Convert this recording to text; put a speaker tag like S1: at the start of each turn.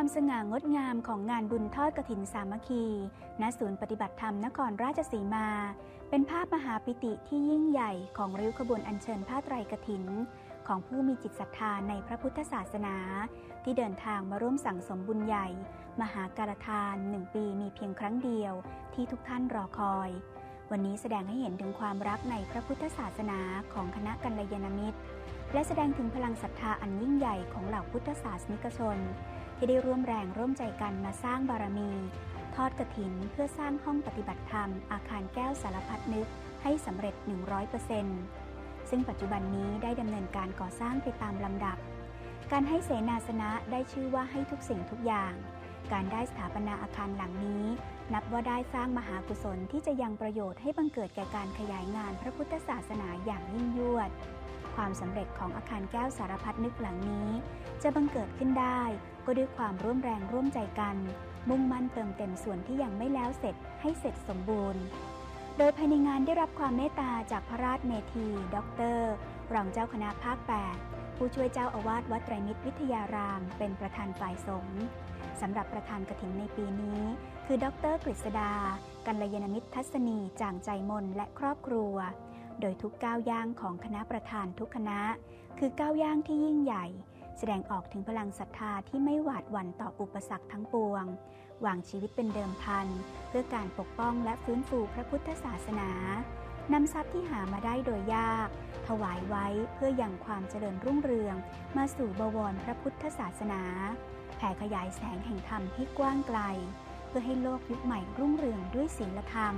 S1: ความสง่างดงามของงานบุญทอดกฐินสามัคคี ณ ศูนย์ปฏิบัติธรรมนครราชสีมา เป็นภาพมหาปิติที่ยิ่งใหญ่ของริ้วขบวนอัญเชิญผ้าไตรกฐิน ของผู้มีจิตศรัทธาในพระพุทธศาสนา ที่เดินทางมาร่วมสั่งสมบุญใหญ่ มหาการทานหนึ่งปีมีเพียงครั้งเดียว ที่ทุกท่านรอคอย วันนี้แสดงให้เห็นถึงความรักในพระพุทธศาสนาของคณะกัลยาณมิตร และแสดงถึงพลังศรัทธาอันยิ่งใหญ่ของเหล่าพุทธศาสนิกชน ที่ได้ร่วมแรงร่วมใจกันมาสร้างบารมี ทอดกระถินเพื่อสร้างห้องปฏิบัติธรรม อาคารแก้วสารพัดนึกให้สำเร็จ 100%ซึ่งปัจจุบันนี้ได้ดำเนินการก่อสร้างไปตามลำดับ การให้เสนาสนะได้ชื่อว่าให้ทุกสิ่งทุกอย่าง การได้สถาปนาอาคารหลังนี้ นับว่าได้สร้างมหากุศลที่จะยังประโยชน์ให้บังเกิดแก่การขยายงานพระพุทธศาสนาอย่างยิ่งยวด ความสำเร็จของอาคารแก้วสารพัดนึกหลังนี้ จะบังเกิดขึ้นได้ ก็ด้วยความร่วมแรงร่วมใจกัน มุ่งมั่นเติมเต็มส่วนที่ยังไม่แล้วเสร็จให้เสร็จสมบูรณ์ โดยภายในงานได้รับความเมตตาจากพระราชเมธีด็อกเตอร์รองเจ้าคณะภาค 8 ผู้ช่วยเจ้าอาวาสวัดไตรมิตรวิทยาราม เป็นประธานฝ่ายสงฆ์สำหรับประธานกฐินในปีนี้ คือดรกฤษดา กัลยาณมิตรทัศนีจางใจมนและครอบครัว โดยทุกก้าวย่างของคณะประธานทุกคณะ คือก้าวย่างที่ยิ่งใหญ่ แสดงออกถึงพลังศรัทธาที่ไม่หวาดหวั่นต่ออุปสรรคทั้งปวง วางชีวิตเป็นเดิมพัน เพื่อการปกป้องและฟื้นฟูพระพุทธศาสนานำทรัพย์ที่หามาได้โดยยาก ถวายไว้เพื่อยังความเจริญรุ่งเรือง มาสู่บวรพระพุทธศาสนา แผ่ขยายแสงแห่งธรรมให้กว้างไกล เพื่อให้โลกยุคใหม่รุ่งเรืองด้วยศีลธรรม